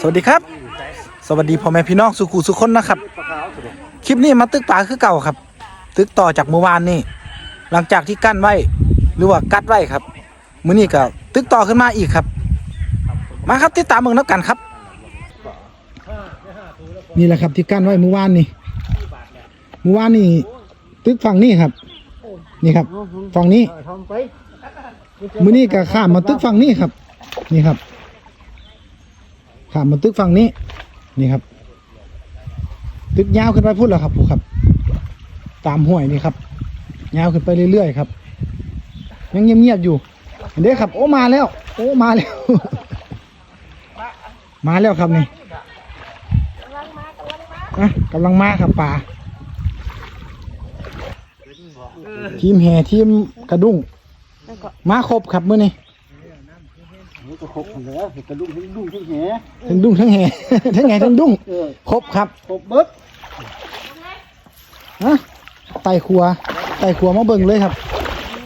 สวัสดีครับ สวัสดีพ่อแม่พี่น้องสุขุสุคนนะครับ คลิปนี้มาตึกปลาคือเก่าครับ ตึกต่อจากเมื่อวานนี่หลังจากที่กั้นไว้หรือว่ากัดไว้ครับมื้อนี้ก็ตึกต่อขึ้นมาอีกครับ มาครับติดตามเมืองนับกันครับ นี่แหละครับที่กั้นไว้เมื่อวานนี่เมื่อวานนี่ตึกฝั่งนี้ครับ นี่ครับฝั่งนี้มื้อนี้ก็ข้ามมาตึกฝั่งนี้ครับ นี่ครับ ข้ามมาตึกฝั่งนี้ นี่ครับ ตึกยาวขึ้นไปพูดแล้วครับผู้ครับ ตามห้วยนี่ครับยาวขึ้นไปเรื่อยๆครับ ยังเงียบๆอยู่เห็นเด้ครับ โอ้มาแล้ว โอ้มาแล้ว มาแล้วครับนี่อะกำลังมาครับป่าทีมแห่ทีมกระดุ้งมาครบครับเมื้อนี้ นี่ก็ครบแล้วเห็ดกระดุมทั้งดุ้งทั้งแหทั้งดุ้งทั้งแห่ทั้งแห่ทั้งดุ้งเออครบครับครบเบิดฮะไต่ครัวไต่ครัวมาเบิ่งเลยครับ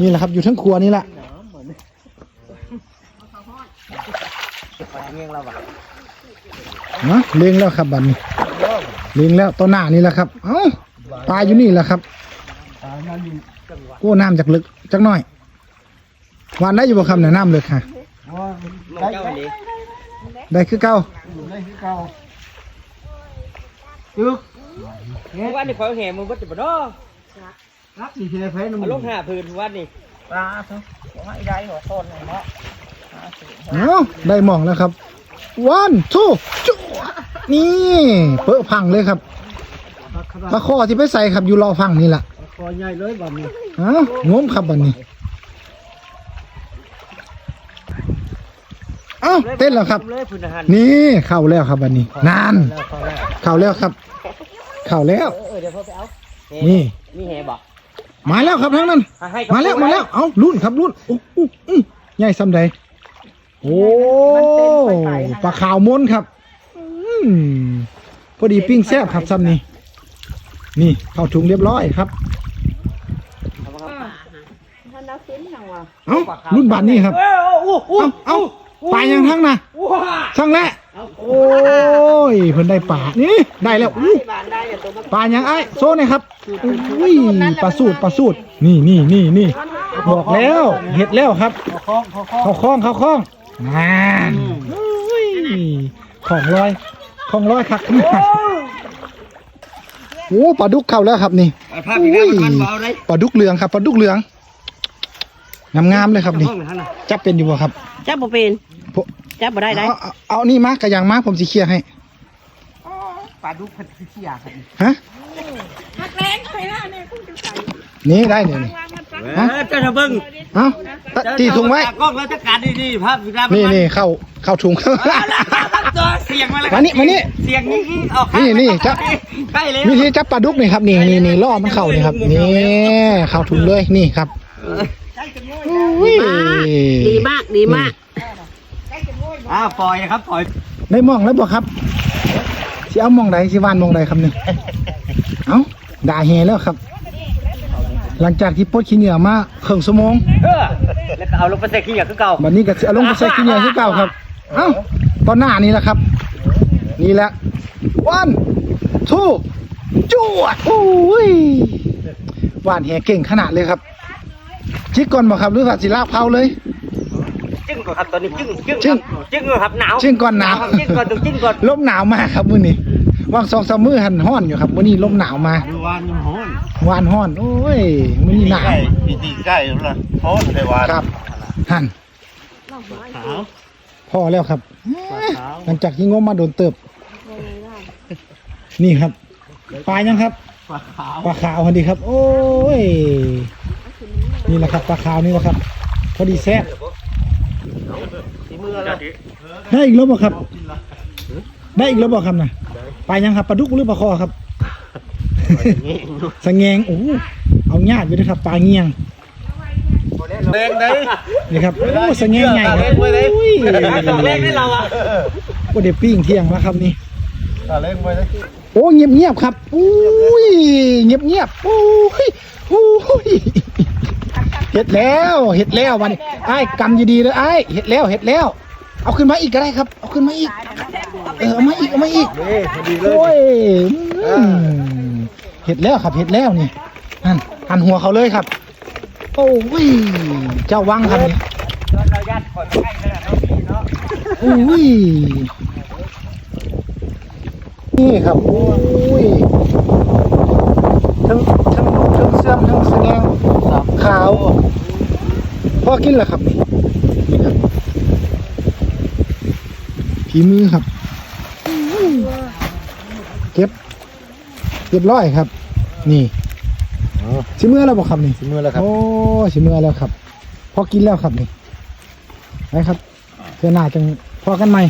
นี่แหละครับอยู่ทั้งครัวนี่แหละนะเลี้ยงแล้วครับบัดนี้เลี้ยงแล้วตัวหน้านี่แหละครับ เอ้าปลาอยู่นี่แหละครับตายนั่นอยู่กู้น้ำจากลึกจักหน่อยหวานได้อยู่บ่ครับเนี่ยน้ำลึกค่ะ ได้ได้ ได้คือเก่าได้คือเก่าจึกวันนี้เขาแห่มือวัดจะบ่เนาะรักสีเทเพนเอาลงหาพื้นวันนี้ปลาเถอะว่าไอ้ได้หัวคนเนาะเอ้าได้หมองแล้วครับวันทูจุนี่เปิดพังเลยครับปลาข้อที่ไปใส่ครับอยู่รอฟังนี่แหละคอใหญ่เลยแบบนี้เอ้างมครับบันนี้ เอ้าเต้นแล้วครับ เลยพื้นอาหารนี่เข้าแล้วครับบันนี้ นาน แล้วพอแล้วเข้าแล้วครับ เข้าแล้วเออเดี๋ยวพ่อไปเอานี่นี่แหบอกมาแล้วครับทั้งนั้นให้มาแล้วมาแล้ว เอารุ่นครับรุ่นอู้อู้อื้ใหญ่ซ้ำใดโอ้ปลาขาวม้นครับอืมพอดีปิ้งแซ่บครับซ้ำนี้ นี่เข้าถุงเรียบร้อยครับท่านนักขึ้นทางว่าเอ้ารุ่นบานนี่ครับ เอออู้อู้เอ้าเอ้า ปลายังทั้งนะว้าช่างแล้วโอ้ยเพิ่นได้ปลานี่ได้แล้วอู้บานได้อย่าตัวมาปลายังไอ้โซ่เนี่ยครับอุ้ยปลาสูตรปลาสูตรนี่นี่นี่นี่บอกแล้วเห็ดแล้วครับคล้องคล้องคล้องเข้าคล้องเข้าคล้องนานอุ้ยของลอยของลอยคักนี่โอ้ปลาดุกเข้าแล้วครับนี่ภาพอีกแล้วมันเบาเลยปลาดุกเหลืองครับปลาดุกเหลืองงามๆเลยครับนี่จับเป็นอยู่บ่ครับ จับบ่เป็นผม จับบ่ได้ได้เอาเอาเอานี่มากระยังมาผมสิเคลียร์ให้ปลาดุกพันธุ์เสียครับฮะหักแรงไปละเนี่ยคุณจะใส่นี่ได้เนี่ยนี่เออเจ้าจะเบิ่งเอาตีถุงไว้ กล้องแล้วจะการดีๆภาพอีกแล้วนี่นี่เข้าเข้าถุง ตัวเสียงมาแล้วมานี่มานี่เสียงนี่ออกนี่นี่จับใกล้เลยวิธีจับปลาดุกนี่ครับนี่นี่นี่ล่อมันเข้านี่ครับนี่เข้าถุงเลยนี่ครับอุ้ยดีมากดีมาก อ่าปล่อยนะครับปล่อยได้มองแล้วบ่ครับสิเอามองใดสิวานมองใดครับเนี่ยเอ้าด่าเฮแล้วครับ หลังจากที่ปลดขี้เหนียวมาครึ่งชั่วโมงเออแล้วก็เอาลงไปใส่ขี้เหนียวคือเก่าบัดนี้ก็สิเอาลงไปใส่ขี้เหนียวคือเก่าครับ เอ้าตอนหน้านี่แหละครับ นี่แหละ one two จวดโอ้ยหวานแหเก่งขนาดเลยครับชิกก่อนบ่ครับหรือว่าสิลากเผาเลยจึ้ง ก่อนครับตอนนี้จึ้งจึ้งจึ้ง ครับจึ้งครับหนาวจึ้งก่อนหนาวครับจึ้งก่อนต้องจึ้งก่อนลมหนาวมากครับมื้อนี้วางสองสามมื้อหันห้อนอยู่ครับมื้อนี้ลมหนาวมาดูวานยังหอนวานห้อน โอ้ยมื้อนี้หนาวปีตีใกล้แล้วล่ะหอนเลยวานครับหันขาวพอแล้วครับ ขาวหลังจากที่งมมาโดนเติบ นี่ครับปลายังครับปลาขาวปลาขาวพอดีครับ โอ้ยนี่แหละครับปลาขาวนี่แหละครับ พอดีแซ่บ สีมือแล้วได้อีกแล้วบ่ครับ ได้อีกแล้วบ่ครับนะปลายังครับปลาดุกหรือปลาคอครับสะแงงโอ้โหเอาญาติอยู่นะครับปลาเงียงแดงได้นี่ครับโอ้สะแงงใหญ่ครับเว้ยเลยอุ้ยตกเลขได้เราอะโอ้เดี๋ยวปิ้งเที่ยงแล้วครับนี่ตาเล่งไว้เลยโอ้เงียบเงียบๆครับอุ้ยเงียบเงียบๆอุ้ยอุ้ยเห็ดแล้วเห็ดแล้ววันนี้ไอ้ายกำดีๆเลยไอ้ายเห็ดแล้วเห็ดแล้ว เอาขึ้นมาอีกก็ได้ครับ เอาขึ้นมาอีก เออเอามาอีกเอามาอีกเด้พอดีเลยโอ้ยอืมเห็ดแล้วครับเห็ดแล้วนี่หันหันหัวเขาเลยครับ โอ้ยเจ้าวังครับนี่เราญาติคนใกล้ขนาดน้องพี่เนาะโอ้ยนี่ครับโอ้ยทั้งทั้งทั้ง เสื่อมทั้งแสดงขาวพอกินแล้วครับนี่นี่ครับผีมือครับเก็บเรียบร้อยครับ นี่อ๋อชิมือแล้วบอกครับนี่ถึงมือแล้วครับโอ้ชิมือแล้วครับพอกินแล้วครับนี่ไปครับเพื่อหน้าจังพอกันใหม่